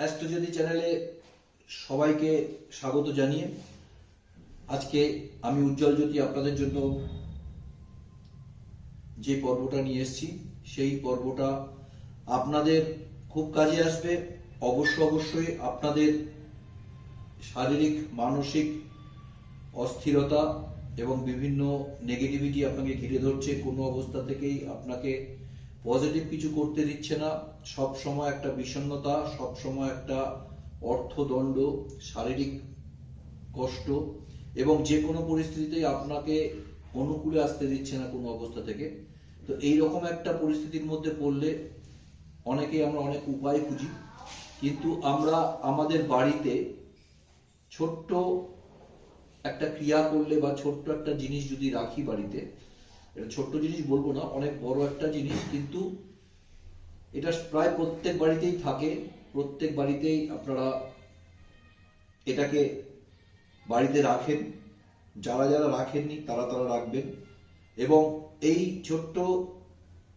অ্যাস্ট্রোজ্যোতি চ্যানেলে সবাইকে স্বাগত জানিয়ে আজকে আমি উজ্জ্বল জ্যোতি আপনাদের জন্য যে পর্বটা নিয়ে এসেছি, সেই পর্বটা আপনাদের খুব কাজে আসবে। অবশ্য অবশ্যই আপনাদের শারীরিক, মানসিক অস্থিরতা এবং বিভিন্ন নেগেটিভিটি আপনাকে ঘিরে ধরছে। কোনো অবস্থা থেকেই আপনাকে পজিটিভ কিছু করতে দিচ্ছে না। সব সময় একটা বিষণ্ণতা, সব সময় একটা অর্থদণ্ড, শারীরিক কষ্ট এবং যে কোনো পরিস্থিতিতেই আপনাকে অনুকূলে আসতে দিচ্ছে না কোনো অবস্থা থেকে। তো এই রকম একটা পরিস্থিতির মধ্যে পড়লে অনেকেই আমরা অনেক উপায় খুঁজি। কিন্তু আমরা আমাদের বাড়িতে ছোট্ট একটা ক্রিয়া করলে বা ছোট্ট একটা জিনিস যদি রাখি বাড়িতে এটা ছোট্ট জিনিস বলব না, অনেক বড় একটা জিনিস, কিন্তু এটা প্রায় প্রত্যেক বাড়িতেই থাকে। প্রত্যেক বাড়িতেই আপনারা এটাকে বাড়িতে রাখেন। যারা যারা রাখেননি, তারা তারা রাখবেন। এবং এই ছোট্ট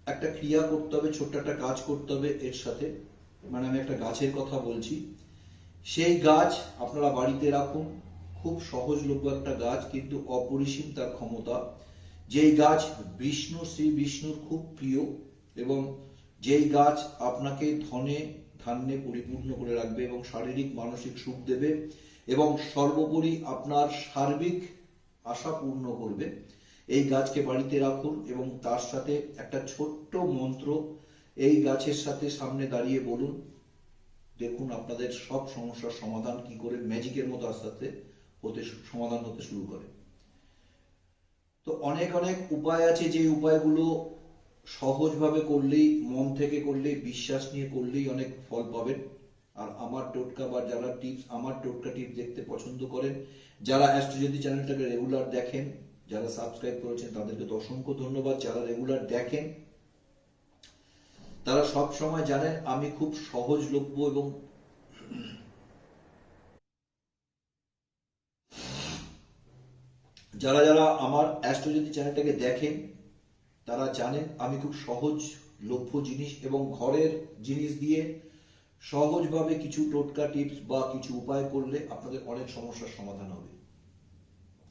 একটা ক্রিয়া করতে হবে, ছোট্ট একটা কাজ করতে হবে এর সাথে। মানে আমি একটা গাছের কথা বলছি। সেই গাছ আপনারা বাড়িতে রাখুন। খুব সহজলভ্য একটা গাছ, কিন্তু অপরিসীম তার ক্ষমতা। যেই গাছ বিষ্ণু, শ্রী বিষ্ণুর খুব প্রিয় এবং যেই গাছ আপনাকে ধনে ধান্যে পরিপূর্ণ করে রাখবে এবং শারীরিক, মানসিক সুখ দেবে এবং সর্বোপরি আপনার সার্বিক আশা পূর্ণ করবে, এই গাছকে বাড়িতে রাখুন এবং তার সাথে একটা ছোট্ট মন্ত্র এই গাছের সাথে সামনে দাঁড়িয়ে বলুন, দেখুন আপনাদের সব সমস্যার সমাধান কি করে ম্যাজিকের মতো আস্তে আস্তে হতে সমাধান হতে শুরু করে। তো অনেক অনেক উপায় আছে যে উপায়গুলো সহজভাবে করলেই, মন থেকে করলেই, বিশ্বাস নিয়ে করলেই অনেক ফল পাবেন। আর আমার টোটকা বা যারা টিপস, আমার টোটকা টিপস দেখতে পছন্দ করেন, যারা অ্যাস্ট্রোজ্যোতি চ্যানেলটাকে রেগুলার দেখেন, যারা সাবস্ক্রাইব করেছেন, তাদেরকে অসংখ্য ধন্যবাদ। যারা রেগুলার দেখেন, তারা সব সময় জানেন, আমি খুব সহজলভ্য এবং যারা যারা আমার অ্যাস্ট্রোজ্যোতি চ্যানেলটাকে দেখেন, তারা জানেন আমি খুব সহজ লভ্য জিনিস এবং ঘরের জিনিস দিয়ে সহজভাবে কিছু টোটকা টিপস বা কিছু উপায় করলে আপনাদের অনেক সমস্যার সমাধান হবে।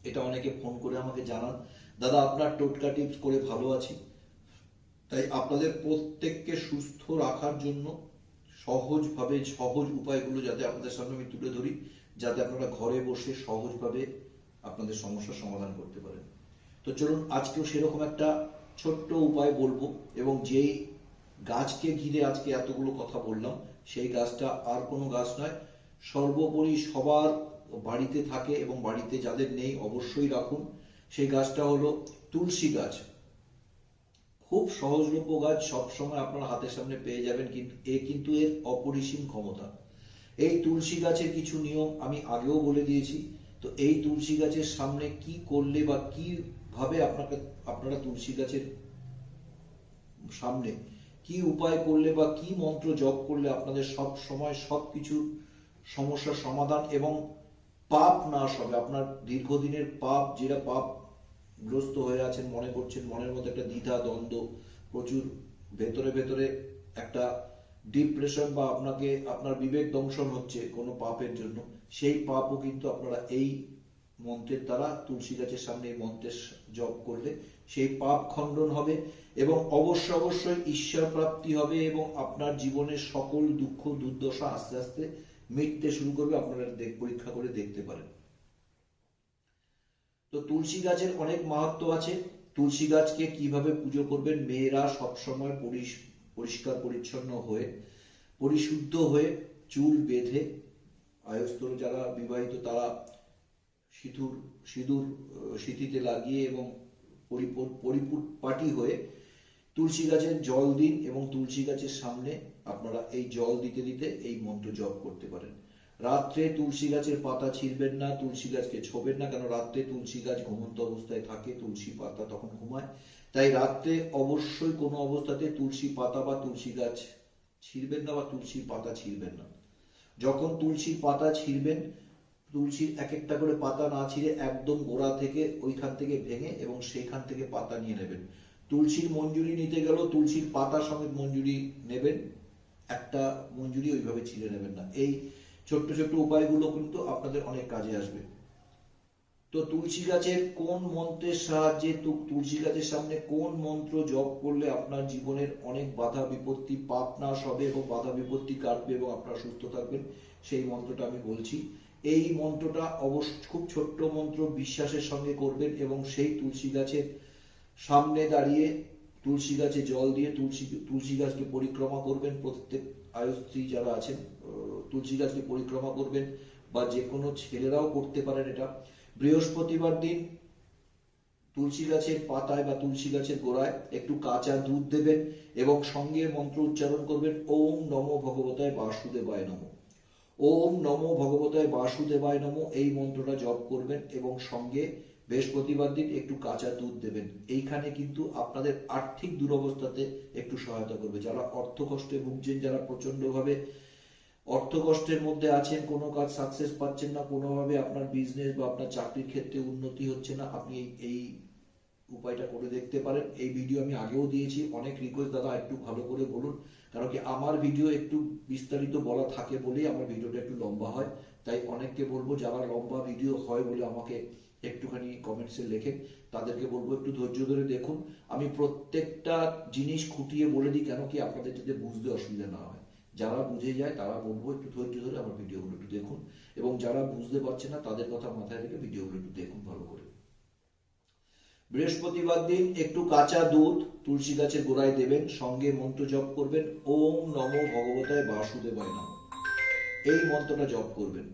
এটা অনেকে ফোন করে আমাকে জানান, দাদা, আপনার টোটকা টিপস করে ভালো আছি। তাই আপনাদের প্রত্যেককে সুস্থ রাখার জন্য সহজভাবে সহজ উপায়গুলো যাতে আপনাদের সামনে আমি তুলে ধরি, যাতে আপনারা ঘরে বসে সহজভাবে আপনাদের সমস্যার সমাধান করতে পারেন। তো চলুন, আজকেও সেরকম একটা ছোট্ট উপায় বলব এবং যেই গাছকে ঘিরে আজকে এতগুলো কথা বললাম, সেই গাছটা আর কোনো গাছ নয়, সর্বোপরি সবার বাড়িতে থাকে এবং বাড়িতে যাদের নেই অবশ্যই রাখুন। সেই গাছটা হলো তুলসী গাছ। খুব সহজলভ্য গাছ, সবসময় আপনার হাতের সামনে পেয়ে যাবেন কিন্তু এ কিন্তু এর অপরিসীম ক্ষমতা। এই তুলসী গাছের কিছু নিয়ম আমি আগেও বলে দিয়েছি। তো এই তুলসী গাছের সামনে কি করলে বা কি ভাবে আপনাকে, আপনারা তুলসী গাছের সামনে কি উপায় করলে বা কি মন্ত্র জপ করলে আপনাদের সব সময় সব কিছু সমস্যার সমাধান এবং পাপ নাশ হবে? আপনার দীর্ঘদিনের পাপ, যেটা পাপ গ্রস্ত হয়ে আছেন, মনে করছেন, মনের মধ্যে একটা দ্বিধা, দ্বন্দ্ব, প্রচুর ভেতরে ভেতরে একটা ডিপ্রেশন বা আপনাকে, আপনার বিবেক দংশন হচ্ছে কোনো পাপের জন্য, সেই পাপও কিন্তু আপনারা এই মন্ত্রের দ্বারা, তুলসী গাছের সামনে এই মন্ত্রের জপ করলে সেই পাপ খণ্ডন হবে এবং অবশ্য অবশ্যই ঈশ্বর প্রাপ্তি হবে এবং আপনার জীবনের সকল দুঃখ, দুর্দশা আস্তে আস্তে মিটতে শুরু করবে। আপনারা দেখ, পরীক্ষা করে দেখতে পারেন। তো তুলসী গাছের অনেক মাহাত্ম আছে। তুলসী গাছকে কীভাবে পুজো করবেন? মেয়েরা সবসময় পরিষ- পরিষ্কার পরিচ্ছন্ন হয়ে, পরিশুদ্ধ হয়ে চুল বেঁধে, আয়স্তর যারা বিবাহিত তারা সিঁদুর সিঁদুর সিঁথিতে লাগিয়ে এবং পরিপাটি হয়ে তুলসী গাছের জল দিন এবং তুলসী গাছের সামনে আপনারা এই জল দিতে দিতে এই মন্ত্র জপ করতে পারেন। রাত্রে তুলসী গাছের পাতা ছিঁড়বেন না, তুলসী গাছকে ছোবেন না, কেন রাত্রে তুলসী গাছ ঘুমন্ত অবস্থায় থাকে, তুলসী পাতা তখন ঘুমায়। তাই রাত্রে অবশ্যই কোনো অবস্থাতে তুলসী পাতা বা তুলসী গাছ ছিঁড়বেন না বা তুলসীর পাতা ছিঁড়বেন না। যখন তুলসীর পাতা ছিঁড়বেন, তুলসীর এক একটা করে পাতা না ছিঁড়ে একদম গোড়া থেকে ওইখান থেকে ভেঙে এবং সেইখান থেকে পাতা নিয়ে নেবেন। তুলসীর মঞ্জুরি নিতে গেলেও তুলসীর পাতা সমেত মঞ্জুরি নেবেন, একটা মঞ্জুরি ওইভাবে ছিঁড়ে নেবেন না। এই ছোট্ট ছোট্ট উপায়গুলো কিন্তু আপনাদের অনেক কাজে আসবে। তো তুলসী গাছের কোন মন্ত্রের সাহায্যে তুলসী গাছের সামনে কোন মন্ত্র জপ করলে আপনার জীবনের অনেক বাধা বিপত্তি পাপ নাশ হবে এবং বাধা বিপত্তি কাটবে এবং আপনারা সুস্থ থাকবেন? সেই মন্ত্রটা আমি বলছি। এই মন্ত্রটা অবশ্য খুব ছোট্ট মন্ত্র, বিশ্বাসের সঙ্গে করবেন এবং সেই তুলসী গাছের সামনে দাঁড়িয়ে তুলসী গাছে জল দিয়ে তুলসী তুলসী গাছকে পরিক্রমা করবেন। প্রত্যেক আয়ুস্ত্রী যারা আছেন তুলসী গাছকে পরিক্রমা করবেন বা যে কোনো ছেলেরাও করতে পারেন এটা। বৃহস্পতিবার দিন তুলসী গাছের পাতায় বা তুলসী গাছের গোড়ায় একটু কাঁচা দুধ দেবেন এবং সঙ্গে মন্ত্র উচ্চারণ করবেন, ওম নমো ভগবতায় বাসুদেবায় নমঃ। ওম নমো ভগবতায় বাসুদেবায় নমঃ, এই মন্ত্রটা জপ করবেন এবং সঙ্গে বৃহস্পতিবার দিন একটু কাঁচা দুধ দেবেন। এইখানে কিন্তু আপনাদের আর্থিক দুরবস্থাতে একটু সহায়তা করবে। যারা অর্থ কষ্টে ভুগছেন, যারা প্রচন্ডভাবে অর্থ কষ্টের মধ্যে আছেন, কোনো কাজ সাকসেস পাচ্ছেন না, কোনোভাবে আপনার বিজনেস বা আপনার চাকরির ক্ষেত্রে উন্নতি হচ্ছে না, আপনি এই- উপায়টা করে দেখতে পারেন। এই ভিডিও আমি আগেও দিয়েছি, অনেক রিকোয়েস্ট দাদা একটু ভালো করে বলুন, কারণ কি আমার ভিডিও একটু বিস্তারিত বলা থাকে বলেই আমার ভিডিওটা একটু লম্বা হয়। তাই অনেককে বলব, যারা লম্বা ভিডিও হয় বলে আমাকে একটুখানি কমেন্টসে লেখেন, তাদেরকে বলব একটু ধৈর্য ধরে দেখুন। আমি প্রত্যেকটা জিনিস খুঁটিয়ে বলে দিই, কেন কি আপনাদের যাতে বুঝতে অসুবিধা না হয়। যারা বুঝে যায়, তারা বলব একটু ধৈর্য ধরে আমার ভিডিওগুলো একটু দেখুন। এবং যারা বুঝতে পারছে না, তাদের কথা মাথায় রেখে ভিডিওগুলো একটু দেখুন ভালো করে। বৃহস্পতিবার দিন একটু কাঁচা দুধ তুলসী গাছের গোড়ায় দেবেন, সঙ্গে মন্ত্র জপ করবেন, ওম নমো ভগবতায় বাসুদেবায় নম। এই মন্ত্রটা জপ করবেন।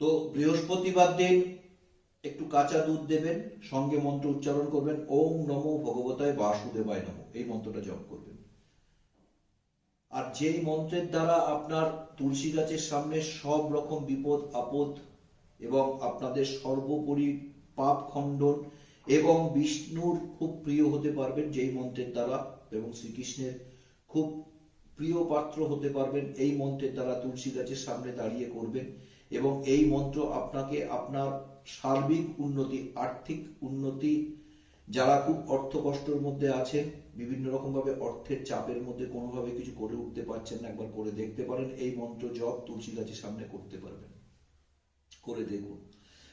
তো বৃহস্পতিবার দিন একটু কাঁচা দুধ দেবেন, সঙ্গে মন্ত্র উচ্চারণ করবেন, ওম নমো ভগবতায় বাসুদেবায় নম। এই মন্ত্রটা জপ করবেন। আর যেই মন্ত্রের দ্বারা আপনার তুলসী গাছের সামনে সব রকম বিপদ, আপদ এবং আপনাদের সর্বোপরি পাপ খণ্ডন এবং বিষ্ণুর খুব প্রিয় হতে পারবেন যেই মন্ত্রের দ্বারা এবং শ্রীকৃষ্ণের খুব প্রিয় পাত্র হতে পারবেন, এই মন্ত্রের দ্বারা তুলসী গাছের সামনে দাঁড়িয়ে করবেন এবং এই মন্ত্র আপনাকে আপনার সার্বিক উন্নতি, আর্থিক উন্নতি, যারা খুব অর্থ কষ্টের মধ্যে আছেন, বিভিন্ন রকম ভাবে অর্থের চাপের মধ্যে কোনোভাবে কিছু করে উঠতে পারছেন না, একবার করে দেখতে পারেন, এই মন্ত্র জপ তুলসী গাছের সামনে করতে পারবেন। করে দেখুন।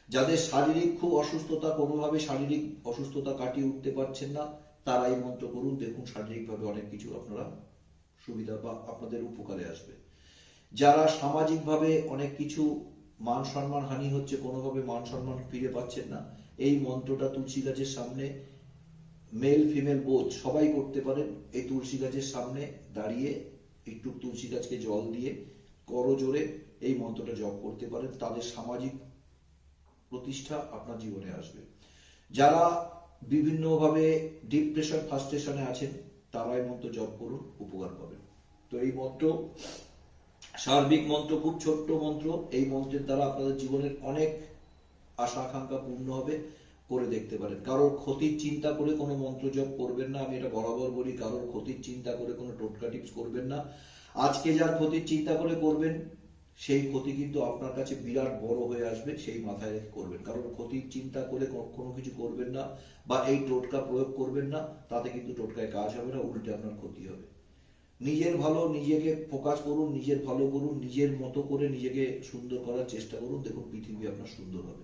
যাদের শারীরিক খুব অসুস্থতা, কোনোভাবে শারীরিক অসুস্থতা কাটিয়ে উঠতে পারছেন না, তারা এই মন্ত্র করুন, দেখুন শারীরিকভাবে অনেক কিছু আপনারা সুবিধা বা আপনাদের উপকারে আসবে। যারা সামাজিকভাবে অনেক কিছু মান সম্মান হানি হচ্ছে, কোনোভাবে মান সম্মান ফিরে পাচ্ছেন না। এই মন্ত্রটা তুলসী গাছের সামনে মেল ফিমেল বোধ সবাই করতে পারেন। এই তুলসী গাছের সামনে দাঁড়িয়ে, একটু তুলসী গাছকে জল দিয়ে করজোরে এই মন্ত্রটা জপ করতে পারেন। তাদের সামাজিক প্রতিষ্ঠা আপনার জীবনে আসবে। যারা বিভিন্নভাবে ডিপ্রেশন ফার্স্টেশনে আছেন, তারা এই মন্ত্র জপ করুন, উপকার পাবেন। তো এই মন্ত্র সার্বিক মন্ত্র, খুব ছোট্ট মন্ত্র, এই মন্ত্রের দ্বারা আপনাদের জীবনের অনেক আশা আকাঙ্ক্ষা পূর্ণ হবে, করে দেখতে পারেন। কারোর ক্ষতির চিন্তা করে কোনো মন্ত্র জপ করবেন না, আমি এটা বরাবর বলি, কারোর ক্ষতির চিন্তা করে কোনো টোটকা টিপস করবেন না। আজকে যার ক্ষতির চিন্তা করে করবেন, সেই ক্ষতি কিন্তু আপনার কাছে বিরাট বড় হয়ে আসবে, সেই মাথায় রেখে করবেন। কারোর ক্ষতির চিন্তা করে কোনো কিছু করবেন না, বা এই টোটকা প্রয়োগ করবেন না, তাতে কিন্তু টোটকায় কাজ হবে না, উল্টে আপনার ক্ষতি হবে। নিজের ভালো নিজেকে ফোকাস করুন, নিজের ভালো করুন, নিজের মতো করে নিজেকে সুন্দর করার চেষ্টা করুন, দেখুন পৃথিবী আপনার সুন্দর হবে।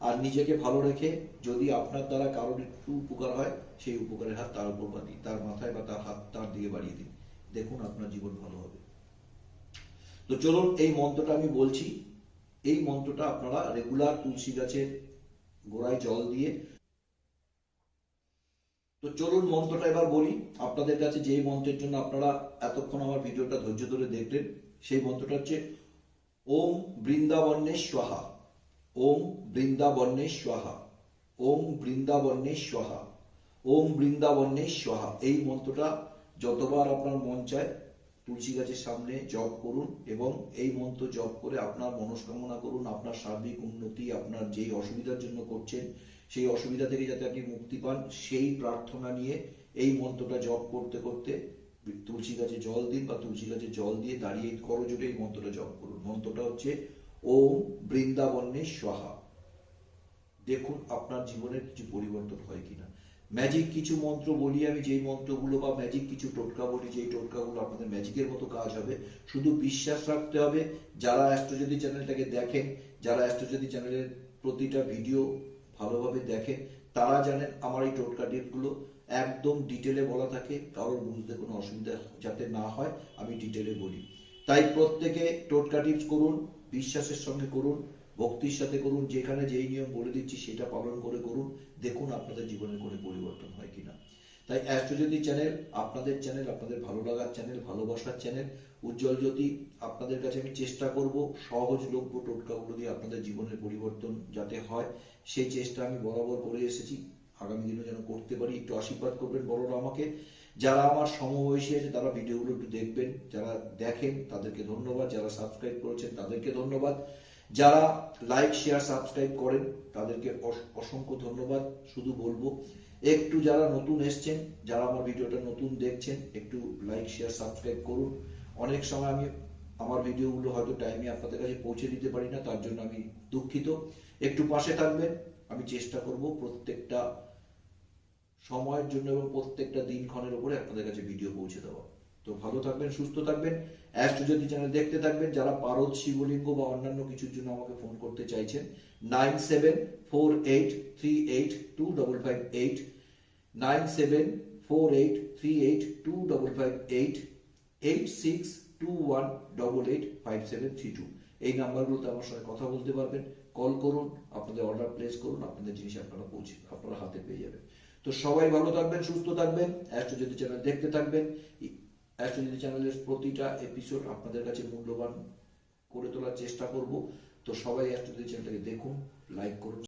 আর নিজেকে ভালো রেখে যদি আপনার দ্বারা কারোর একটু উপকার হয়, সেই উপকারের হাত তার উপর বাড়িয়ে তার মাথায় বা তার হাত তার দিকে বাড়িয়ে দিন। দেখুন আপনার জীবন ভালো হবে। তো চলুন, এই মন্ত্রটা আমি বলছি। এই মন্ত্রটা আপনারা রেগুলার তুলসী গাছের গোড়ায় জল দিয়ে তো চলুন মন্ত্রটা এবার বলি। আপনাদের কাছে যে মন্ত্রের জন্য আপনারা এতক্ষণ আমার ভিডিওটা ধৈর্য ধরে দেখলেন, সেই মন্ত্রটা হচ্ছে, ওম বৃন্দাবন্যে স্বাহা। ওম বৃন্দাবন্যে স্বাহা। ওম বৃন্দাবন্যে স্বাহা। ওম বৃন্দাবন্যে স্বাহা। এই মন্ত্রটা যতবার আপনার মন চায়, তুলসী গাছের সামনে জপ করুন এবং এই মন্ত্র জপ করে আপনার মনস্কামনা করুন, আপনার সার্বিক উন্নতি, আপনার যেই অসুবিধার জন্য করছেন সেই অসুবিধা থেকে যাতে আপনি মুক্তি পান, সেই প্রার্থনা নিয়ে এই মন্ত্রটা জপ করতে করতে তুলসী গাছে জল দিন বা তুলসী গাছে জল দিয়ে দাঁড়িয়ে করজোটে এই মন্ত্রটা জপ করুন। মন্ত্রটা হচ্ছে, ওম বৃন্দাবনে স্বাহা। দেখুন আপনার জীবনের কিছু পরিবর্তন হয় কিনা। ম্যাজিক কিছু মন্ত্র বলি আমি, যেই মন্ত্রগুলো বা ম্যাজিক কিছু টোটকা বলি, যেই টোটকাগুলো আপনাদের ম্যাজিকের মতো কাজ হবে। শুধু বিশ্বাস রাখতে হবে, যারা অ্যাস্ট্রোজ্যোতি চ্যানেলটাকে দেখেন, যারা অ্যাস্ট্রোজ্যোতি চ্যানেলের প্রতিটা ভিডিও ভালোভাবে দেখেন তারা জানেন আমার এই টোটকা একদম ডিটেলে বলা থাকে, কারোর বুঝতে কোনো অসুবিধা যাতে না হয়, আমি ডিটেলে বলি। তাই প্রত্যেকে টোটকা টিপস করুন, বিশ্বাসের সঙ্গে করুন, ভক্তির সাথে করুন, যেখানে যেই নিয়ম বলে দিচ্ছি সেটা পালন করে করুন, দেখুন আপনাদের জীবনে কোনো পরিবর্তন হয় কিনা। তাই অ্যাস্ট্রোজ্যোতি চ্যানেল আপনাদের চ্যানেল আপনাদের ভালো লাগার চ্যানেল ভালোবাসার চ্যানেল উজ্জ্বল জ্যোতি আপনাদের কাছে আমি চেষ্টা করব সহজলভ্য টোটকাগুলো দিয়ে আপনাদের জীবনের পরিবর্তন যাতে হয়। সেই চেষ্টা আমি বরাবর করে এসেছি। আগামী দিনও যেন করতে পারি। একটু আশীর্বাদ করবেন বড়রা আমাকে। যারা আমার সমবয়সী আছে, তারা ভিডিওগুলো একটু দেখবেন। যারা দেখেন, তাদেরকে ধন্যবাদ। যারা সাবস্ক্রাইব করেছেন, তাদেরকে ধন্যবাদ। যারা লাইক শেয়ার সাবস্ক্রাইব করেন, তাদেরকে অস- অসংখ্য ধন্যবাদ। শুধু বলব একটু যারা নতুন এসছেন, যারা আমার ভিডিওটা নতুন দেখছেন, একটু লাইক শেয়ার সাবস্ক্রাইব করুন। অনেক সময় আমি আমার ভিডিওগুলো হয়তো টাইমে আপনাদের কাছে পৌঁছে দিতে পারি না, তার জন্য আমি দুঃখিত। একটু পাশে থাকবেন, আমি চেষ্টা করব প্রত্যেকটা সময়ের জন্য এবং প্রত্যেকটা দিনক্ষণের উপরে আপনাদের কাছে ভিডিও পৌঁছে দেওয়া তো ভালো থাকবেন, সুস্থ থাকবেন। অ্যাস্ট্রোজ্যোতি চ্যানেল দেখতে থাকবেন। যারা পারদ, শিবলিঙ্গ বা অন্যান্য কিছুর জন্য আমাকে ফোন করতে চাইছেন nine seven four eight three eight two double five eight nine seven four eight three eight two double five eight eight six two one double eight five seven three two এই নাম্বারগুলোতে আমার সঙ্গে কথা বলতে পারবেন call করুন, আপনাদের order place করুন, আপনাদের জিনিস আপনারা পৌঁছে, আপনারা হাতে পেয়ে যাবেন। তো সবাই ভালো থাকবেন, সুস্থ থাকবেন। অ্যাস্ট্রোজ্যোতি চ্যানেল দেখতে থাকবেন। অ্যাস্ট্রোজ্যোতি চ্যানেলের প্রতিটা এপিসোড আপনাদের কাছে মূল্যবান করে তোলার চেষ্টা করব। তো সবাই অ্যাস্ট্রোলজি চ্যানেলটাকে দেখুন লাইক করুন